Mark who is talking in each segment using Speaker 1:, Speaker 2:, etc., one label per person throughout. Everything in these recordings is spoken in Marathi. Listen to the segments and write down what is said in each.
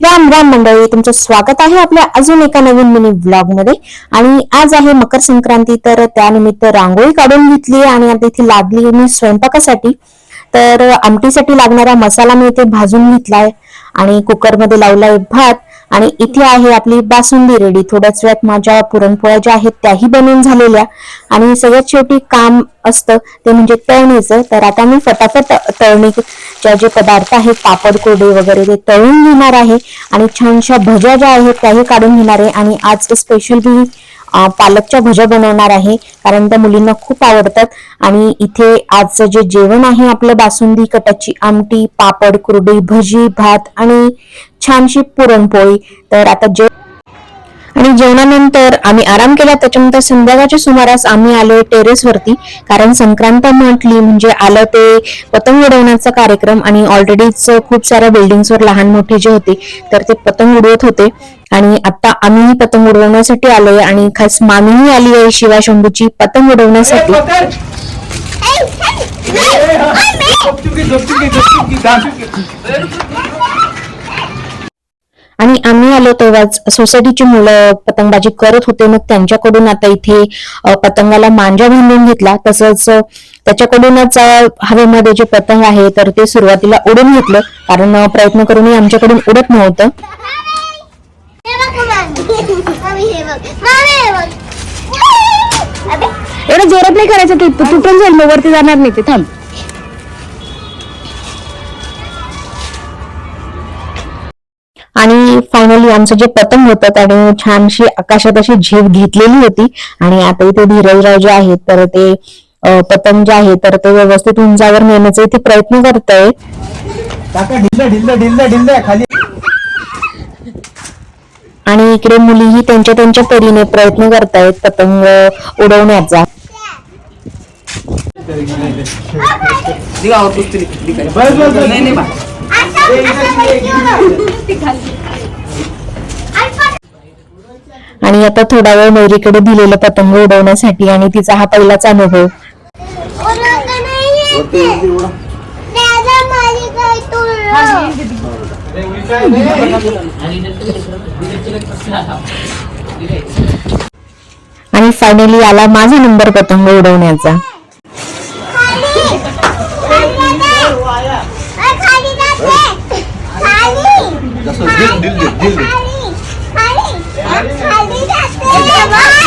Speaker 1: राम राम मंडळी तुमचं स्वागत आहे आपल्या अजून एका नवीन मिनी ब्लॉगमध्ये आणि आज आहे मकर संक्रांती तर त्यानिमित्त रांगोळी काढून घेतली आणि आता इथे लागली मी स्वयंपाकासाठी. तर आमटीसाठी लागणारा मसाला मी इथे भाजून घेतलाय आणि कुकरमध्ये लावलाय भात. आणि इथे आहे आपली बासुंदी रेडी. थोड्याच वेळात माझ्या पुरणपोळ्या ज्या आहेत त्याही बनवून झालेल्या. आणि सगळ्यात शेवटी काम असतं ते म्हणजे तळणीचं. तर आता मी फटाफट तळणी ज्या जे पदार्थ आहेत पापड कोरडे वगैरे ते तळून घेणार आहे आणि छानशा भज्या ज्या आहेत त्याही काढून घेणार आहे आणि आज स्पेशल मी पालकच्या भज्या बनवणार आहे कारण त्या मुलींना खूप आवडतात आणि इथे आजचं जे जेवण आहे आपलं बासुंदी कटाची आमटी पापड कुरडी भजी भात आणि छानशी पुरणपोळी. तर आता जे आणि जेवणानंतर आम्ही आराम केला. त्याच्यानंतर संध्याकाळच्या सुमारास आम्ही आलो टेरेस वरती. कारण संक्रांत म्हटली म्हणजे आलं ते पतंग उडवण्याचा कार्यक्रम आणि ऑलरेडीच खूप साऱ्या buildings वर लहान मोठे जे होते तर ते पतंग उडवत होते. आणि आता आम्हीही पतंग उडवण्यासाठी आलोय आणि खास मामीही आली आहे शिवा शंभूची पतंग उडवण्यासाठी. आणि आम्ही आलो तेव्हाच सोसायटीची मुलं पतंगबाजी करत होते. मग त्यांच्याकडून आता इथे पतंगाला मांजा बांधून घेतला. तसंच त्याच्याकडूनच हवेमध्ये जे पतंग आहे तर ते सुरुवातीला उडून घेतलं. कारण प्रयत्न करूनही आमच्याकडून उडत नव्हतं. एवढं जोरात नाही करायचं ते. तुटून जाईल वरती जाणार नाही ते. थांब. आणि फायनली आमचं जे पतंग होतं त्याने छानशी आकाशात अशी झेप घेतलेली होती. आणि आता इथे धीरजराव जे आहेत तर ते पतंग जे आहे तर ते व्यवस्थित उंचावर नेण्याचा इथे प्रयत्न
Speaker 2: ढिल्ल खाली.
Speaker 1: आणि इकडे मुलीही त्यांच्या त्यांच्या परीने प्रयत्न करतायत पतंग उडवण्याचा.
Speaker 3: नाही नाही बा
Speaker 4: आता
Speaker 1: आणि आता थोडा वेळ नवरीकडे दिलेलं पतंग उडवण्यासाठी आणि तिचा हा पहिलाच अनुभव. आणि फायनली आला माझा नंबर पतंग उडवण्याचा.
Speaker 4: खाली. खाली जाते.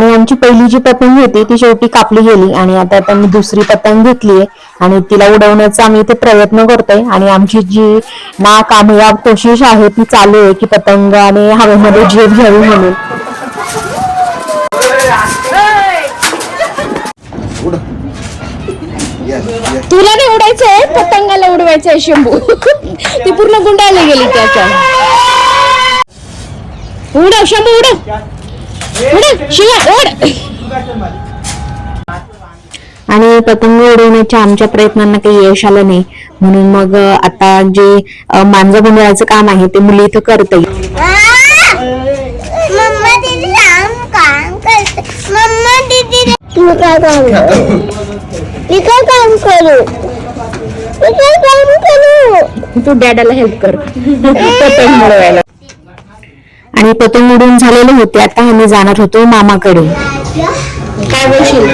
Speaker 1: आणि आमची पहिली जी पतंग होती ती शेवटी कापली गेली आणि आता आता मी दुसरी पतंग घेतलीये आणि तिला उडवण्याचा आम्ही इथे प्रयत्न करतोय. आणि आमची जी ना कामयाब कोशिश आहे ती चालू आहे की पतंग आणि हवेमध्ये झेप घ्यावी म्हणून. तुला नाही उडायचंय? पतंगाला उडवायचंय शंभू. ती पूर्ण गुंडाळली गेली त्याच्या उडव शंभू उडव आणि पतंग उडवण्याच्या आमच्या प्रयत्नांना काही यश आलं नाही. म्हणून मग आता जे मांजा गोंधळाचं काम आहे ते मुली इथं करते
Speaker 4: मम्मा दीदी काम काम करते. मम्मा दीदी तू काय काम करू? मी काय काम करू? मी काय काम करू?
Speaker 1: तू डॅडाला हेल्प कर. पतंग उडवायला. आणि पतंग उडून झालेले होते. आता आम्ही जाणार होतो मामाकडे काय बोलशील?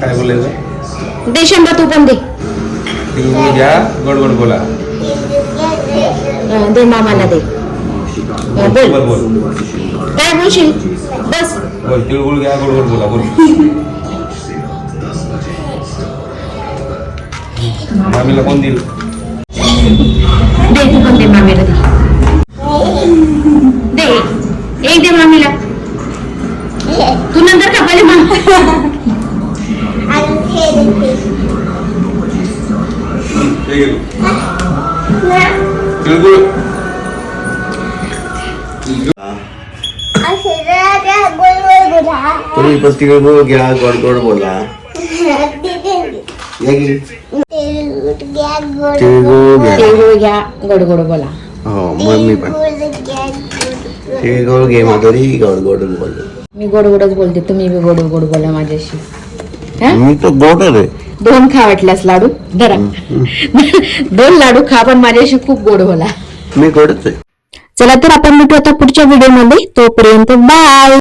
Speaker 5: काय बोलायचं?
Speaker 1: दे शंभर तू पण दे.
Speaker 5: घ्या. गोड गोड बोला.
Speaker 1: दे मामाला दे. बोल. काय बोलशील? बस.
Speaker 5: बोल तिळगुळ घ्या गोड गोड बोला बोल. मामीला कोण देईल?
Speaker 2: तुम्ही पण तिळगुळ घ्या गोड गोड बोला
Speaker 6: गोड गोड बोला
Speaker 2: हो मम्मी पण तिळगुळ घे माधुरी गोड गोड बोल
Speaker 6: मी गोड गोडच बोलते तुम्ही बी गोड गोड बोला माझ्याशी हा?
Speaker 2: मी तो गोडच आहे.
Speaker 6: दोन खा वाटल्यास लाडू. धरा. दोन लाडू खा पण माझ्याशी खूप गोड बोला
Speaker 2: मी गोडच आहे.
Speaker 6: चला तर आपण भेटू आता पुढच्या व्हिडिओमध्ये तोपर्यंत बाय